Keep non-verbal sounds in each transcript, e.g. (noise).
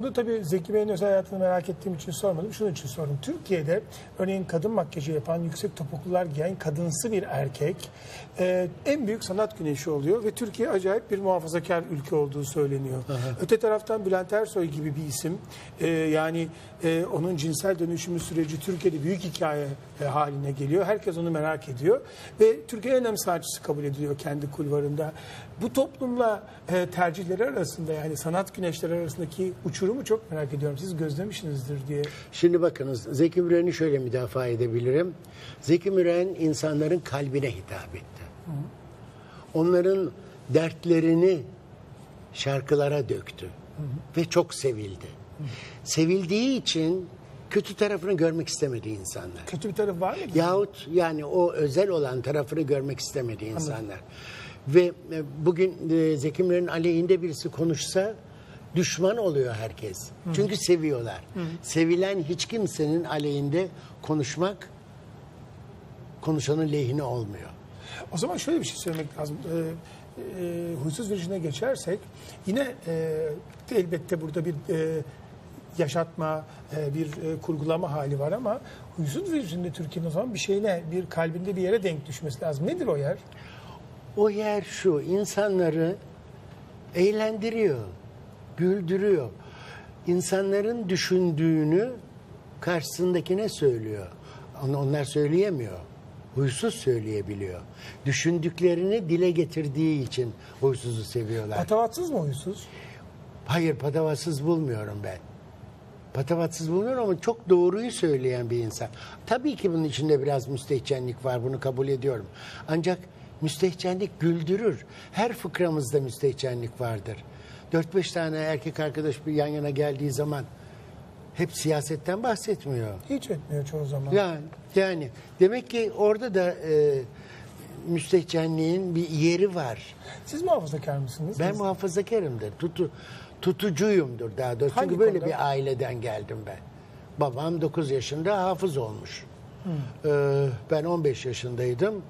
Bunu tabii Zeki Bey'in özel hayatını merak ettiğim için sormadım. Şunun için sordum. Türkiye'de örneğin kadın makyajı yapan, yüksek topuklular giyen kadınsı bir erkek e, en büyük sanat güneşi oluyor ve Türkiye acayip bir muhafazakar ülke olduğu söyleniyor. Öte taraftan Bülent Ersoy gibi bir isim e, yani e, onun cinsel dönüşümü süreci Türkiye'de büyük hikaye e, haline geliyor. Herkes onu merak ediyor ve Türkiye en önemli sanatçısı kabul ediliyor kendi kulvarında. Bu toplumla e, tercihleri arasında yani sanat güneşleri arasındaki uçurumu çok merak ediyorum. Siz gözlemişsinizdir diye. Şimdi bakınız Zeki Müren'i şöyle müdafaa edebilirim. Zeki Müren insanların kalbine hitap etti. Onların dertlerini şarkılara döktü. Ve çok sevildi. Sevildiği için kötü tarafını görmek istemedi insanlar. Kötü bir tarafı var mı? Yahut yani o özel olan tarafını görmek istemedi insanlar. Ve e, bugün e, Zeki Müren'in aleyhinde birisi konuşsa düşman oluyor herkes. Çünkü seviyorlar. Sevilen hiç kimsenin aleyhinde konuşmak konuşanın lehine olmuyor. O zaman şöyle bir şey söylemek lazım. Ee, e, huysuz virjine geçersek yine e, elbette burada bir e, yaşatma, e, bir e, kurgulama hali var ama huysuz virjinde Türkiye'nin o zaman bir şeyine, bir kalbinde bir yere denk düşmesi lazım. Nedir o yer? O yer şu, insanları eğlendiriyor, güldürüyor. İnsanların düşündüğünü karşısındakine söylüyor. Onlar söyleyemiyor. Huysuz söyleyebiliyor. Düşündüklerini dile getirdiği için huysuzu seviyorlar. Patavatsız mı huysuz? Hayır patavatsız bulmuyorum ben. Patavatsız bulmuyorum ama çok doğruyu söyleyen bir insan. Tabii ki bunun içinde biraz müstehcenlik var bunu kabul ediyorum. Ancak müstehcenlik güldürür. Her fıkramızda müstehcenlik vardır. 4-5 tane erkek arkadaş bir yan yana geldiği zaman hep siyasetten bahsetmiyor. Hiç etmiyor çoğu zaman. Yani, yani demek ki orada da e, müstehcenliğin bir yeri var. Siz muhafazakar mısınız? Ben Siz- muhafazakarımdır. Tutu, tutucuyumdur daha doğrusu. Hangi Çünkü böyle konuda? bir aileden geldim ben. Babam 9 yaşında hafız olmuş. Hmm. Ee, ben 15 yaşındaydım.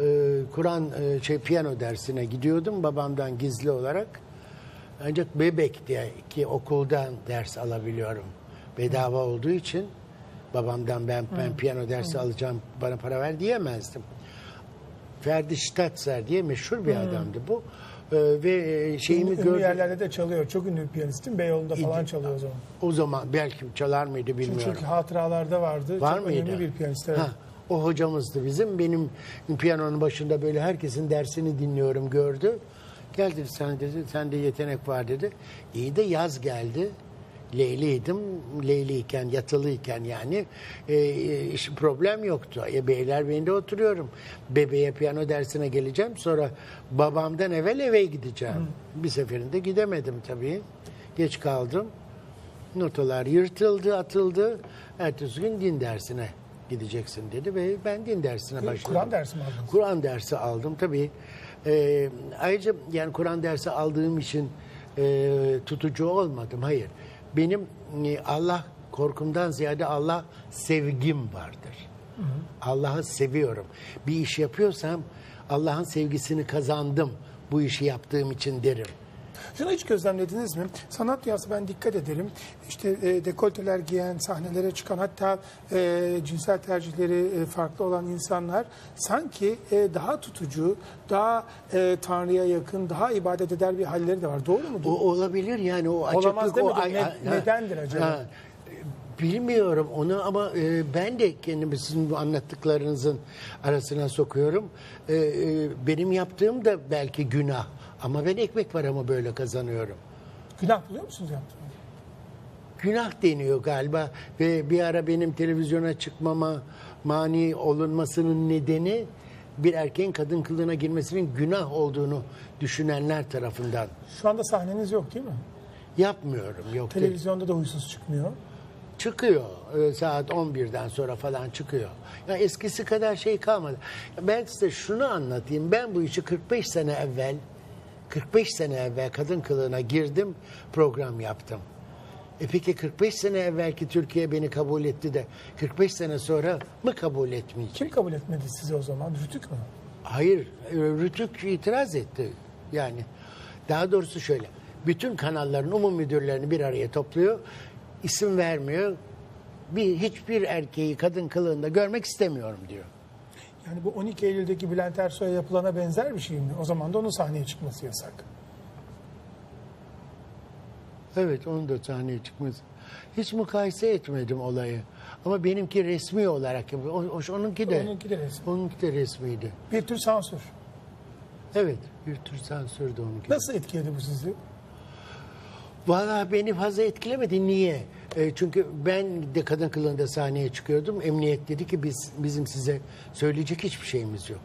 Ee, Kur'an e, şey piyano dersine gidiyordum babamdan gizli olarak. Ancak bebek diye ki okuldan ders alabiliyorum. Bedava olduğu için babamdan ben ben piyano dersi alacağım bana para ver diyemezdim. Ferdi Statzer diye meşhur bir adamdı bu. Ee, ve e, şeyimi ünlü, ünlü gördüm. yerlerde de çalıyor. Çok ünlü bir piyanistim. Beyoğlu'nda falan çalıyor o zaman. O zaman belki çalar mıydı bilmiyorum. Çünkü hatıralarda vardı. Var Çok mıydı? önemli bir piyanist. evet. Ha, o hocamızdı bizim. Benim piyanonun başında böyle herkesin dersini dinliyorum gördü. Gel dedi sen dedi sende yetenek var dedi. İyi de yaz geldi. Leyliydim. Leyliyken, yatılıyken yani e, e, iş- problem yoktu. E, Beylerbeyi'nde oturuyorum. Bebeğe piyano dersine geleceğim. Sonra babamdan evvel eve gideceğim. Bir seferinde gidemedim tabii. Geç kaldım. Notalar yırtıldı, atıldı. Ertesi gün din dersine gideceksin dedi ve ben din dersine başladım. Kur'an dersi mi aldınız? Kur'an dersi aldım tabii. Ee, ayrıca yani Kur'an dersi aldığım için e, tutucu olmadım. Hayır. Benim e, Allah korkumdan ziyade Allah sevgim vardır. Allah'ı seviyorum. Bir iş yapıyorsam Allah'ın sevgisini kazandım bu işi yaptığım için derim. Şunu hiç gözlemlediniz mi? Sanat dünyası ben dikkat ederim. İşte e, dekolteler giyen, sahnelere çıkan hatta e, cinsel tercihleri e, farklı olan insanlar sanki e, daha tutucu, daha e, Tanrı'ya yakın, daha ibadet eder bir halleri de var. Doğru mu? O olabilir yani o açıklık. Olamaz demedim. o, ay- Ne- ha- nedendir acaba? ha. Bilmiyorum onu ama e, ben de kendimi sizin bu anlattıklarınızın arasına sokuyorum. E, e, benim yaptığım da belki günah ama ben ekmek paramı böyle kazanıyorum. Günah buluyor musunuz yaptığınızı? Günah deniyor galiba ve bir ara benim televizyona çıkmama mani olunmasının nedeni bir erkeğin kadın kılığına girmesinin günah olduğunu düşünenler tarafından. Şu anda sahneniz yok değil mi? Yapmıyorum yok. Televizyonda da huysuz çıkmıyor. Çıkıyor e, saat 11'den sonra falan çıkıyor. Ya eskisi kadar şey kalmadı. Ben size şunu anlatayım. Ben bu işi 45 sene evvel 45 sene evvel kadın kılığına girdim, program yaptım. E peki 45 sene evvelki Türkiye beni kabul etti de 45 sene sonra mı kabul etmeyecek? Kim kabul etmedi sizi o zaman? Rütük mü? Hayır, e, Rütük itiraz etti. Yani daha doğrusu şöyle. bütün kanalların umum müdürlerini bir araya topluyor. İsim vermiyor. Bir hiçbir erkeği kadın kılığında görmek istemiyorum diyor. Yani bu 12 Eylül'deki Bülent Ersoy'a yapılana benzer bir şey mi? O zaman da onun sahneye çıkması yasak. Evet onun da sahneye çıkması. Hiç mukayese etmedim olayı. Ama benimki resmi olarak o- onunki de, Onunki de resmi. onunki de resmiydi. Bir tür sansür. Evet bir tür sansürdü onunki. Nasıl etkiledi bu sizi? Valla beni fazla etkilemedi. Niye? E, çünkü ben de kadın kılığında sahneye çıkıyordum. Emniyet dedi ki biz bizim size söyleyecek hiçbir şeyimiz yok.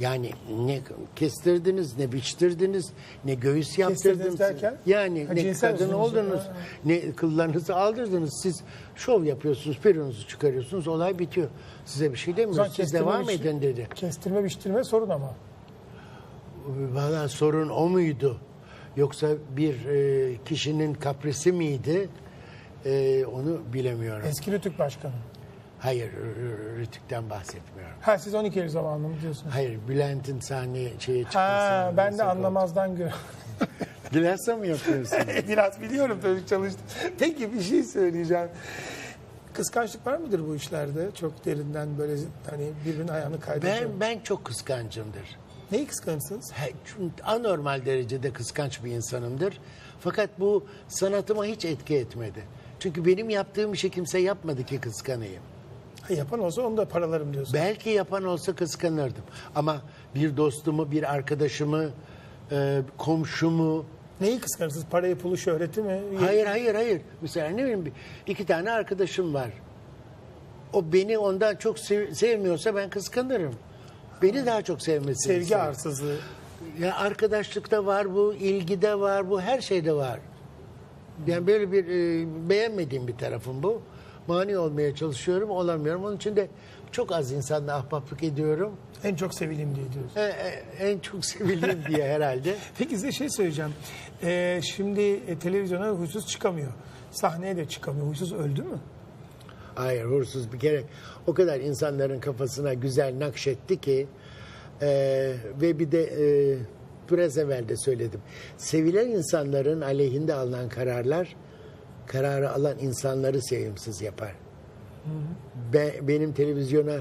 Yani ne kestirdiniz, ne biçtirdiniz, ne göğüs yaptırdınız. derken? Yani Ha, ne cinsel kadın uzunluğu. oldunuz, ne kıllarınızı aldırdınız. Siz şov yapıyorsunuz, perunuzu çıkarıyorsunuz, olay bitiyor. Size bir şey demiyoruz, siz kestirme devam biçim- edin dedi. Kestirme biçtirme sorun ama. Valla sorun o muydu? Yoksa bir e, kişinin kaprisi miydi? E, onu bilemiyorum. Eski Rütük Başkanı. Hayır, Rütük'ten bahsetmiyorum. Ha siz 12 Eylül zamanında mı diyorsunuz? Hayır, Bülent'in sahneye şeye çıkması. Ha ben de anlamazdan gör. Dilasa (laughs) mı yapıyorsun? (laughs) Biraz biliyorum tabii çalıştım. Peki bir şey söyleyeceğim. Kıskançlık var mıdır bu işlerde? Çok derinden böyle hani birbirinin ayağını kaydırıyor. ben ben çok kıskancımdır. Neyi kıskanırsınız? He, çünkü anormal derecede kıskanç bir insanımdır. Fakat bu sanatıma hiç etki etmedi. Çünkü benim yaptığım işi kimse yapmadı ki kıskanayım. Ha, yapan olsa onu da paralarım diyorsun. Belki yapan olsa kıskanırdım. Ama bir dostumu, bir arkadaşımı, e, komşumu... Neyi kıskanırsınız? Parayı, pulu, şöhreti mi? Hayır, hayır, hayır. Mesela ne bileyim bir- iki tane arkadaşım var. O beni ondan çok sev- sevmiyorsa ben kıskanırım. Beni daha çok sevmesini Sevgi isterim. arsızlığı. Ya arkadaşlıkta var bu, ilgide var bu, her şeyde var. Yani böyle bir e, beğenmediğim bir tarafım bu. Mani olmaya çalışıyorum, olamıyorum. Onun için de çok az insanla ahbaplık ediyorum. En çok sevileyim diye diyorsun. E, e, en çok sevildiğim diye herhalde. (laughs) Peki size şey söyleyeceğim. Ee, şimdi e, televizyona huysuz çıkamıyor. Sahneye de çıkamıyor. Huysuz öldü mü? Hayır hursuz bir kere o kadar insanların kafasına güzel nakşetti ki e, ve bir de e, biraz evvel de söyledim. Sevilen insanların aleyhinde alınan kararlar kararı alan insanları sevimsiz yapar. Be- benim televizyona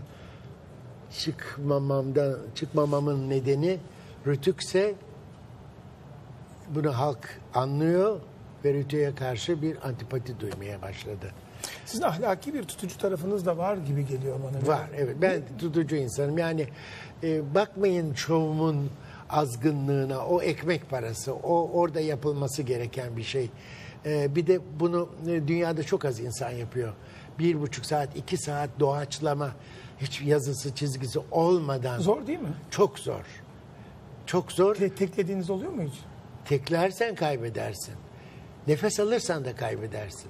çıkmamamda çıkmamamın nedeni rütükse bunu halk anlıyor ve rütüye karşı bir antipati duymaya başladı. Sizin ahlaki bir tutucu tarafınız da var gibi geliyor bana. Var evet ben tutucu insanım yani e, bakmayın şovumun azgınlığına o ekmek parası o orada yapılması gereken bir şey. E, bir de bunu e, dünyada çok az insan yapıyor. Bir buçuk saat iki saat doğaçlama hiç yazısı çizgisi olmadan Zor değil mi? çok zor. Çok zor. Te- teklediğiniz oluyor mu hiç? Teklersen kaybedersin. Nefes alırsan da kaybedersin.